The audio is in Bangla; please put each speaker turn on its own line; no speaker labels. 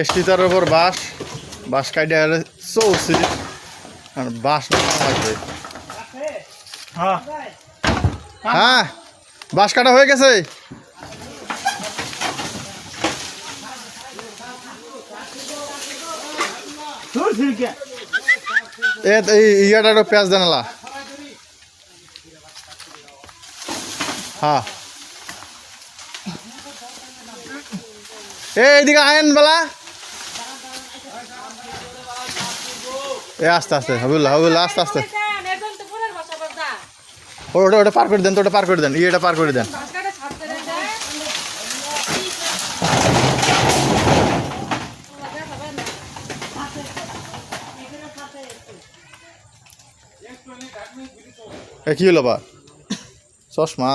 এষ্টিতার ওপর বাঁশ। বাঁশ কাইটে চৌছি আর বাঁশ আছে
হ্যাঁ।
হ্যাঁ বাঁশ কাটা হয়ে গেছে। ইয়াটা একটু পেঁয়াজ দেনালা হ্যাঁ। এ এইদিকে আয়েন বেলা। এ, আস্তে আস্তে হাবুল্লা হাবুল্লা আস্তে আস্তে। ওটা ওটা পার করে দেন তো, ওটা পার করে দেন। ইয়েটা পার করে দেন। এ, কি হলো বা? চশমা।